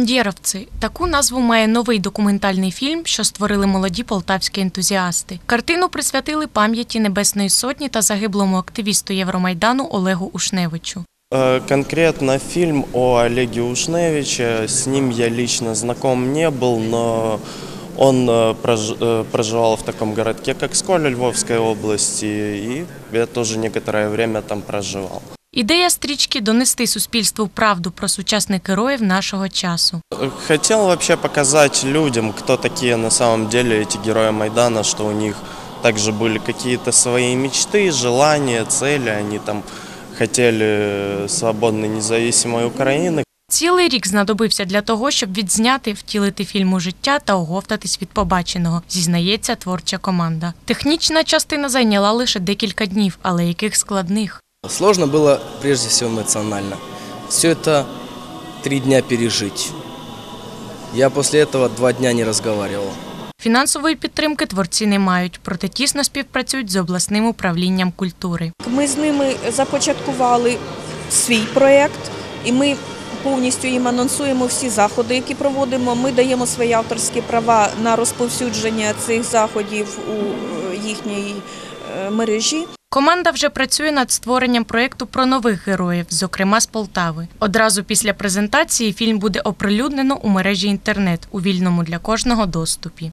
Бандєровці таку назву має новий документальний фільм, що створили молоді полтавські ентузіасти. Картину присвятили пам'яті Небесної Сотні та загиблому активісту Євромайдану Олегу Ушневичу. Э, Конкретно фильм о Олеге Ушневиче. С ним я лично знаком не был, но он э, прож- э, проживал в таком городке, как Сколя Львовской области, и я тоже некоторое время там проживал. Ідея стрічки донести суспільству правду про сучасних героїв нашого часу. Э, Хотел вообще показать людям, кто такие на самом деле эти герои Майдана, что у них также были какие-то свои мечты, желания, цели, они там хотели свободной независимой Украины, Цілий рік знадобився для того, щоб відзняти, втілити фільм у життя та оговтатись від побаченого, зізнається творча команда. Технічна частина зайняла лише декілька днів, але яких складних. Сложно было прежде всего эмоционально. Все это три дня пережить. Я после этого два дня не разговаривал. Фінансової підтримки творці не мають, проте тісно співпрацюють з обласним управлінням культури. Ми з ними започаткували свій проєкт, і ми повністю їм анонсуємо всі заходи, які проводимо. Ми даємо свої авторські права на розповсюдження цих заходів у е, їхній е, мережі. Команда вже працює над створенням проєкту про нових героїв, зокрема з Полтави. Одразу після презентації фільм буде оприлюднено у мережі інтернет у вільному для кожного доступі.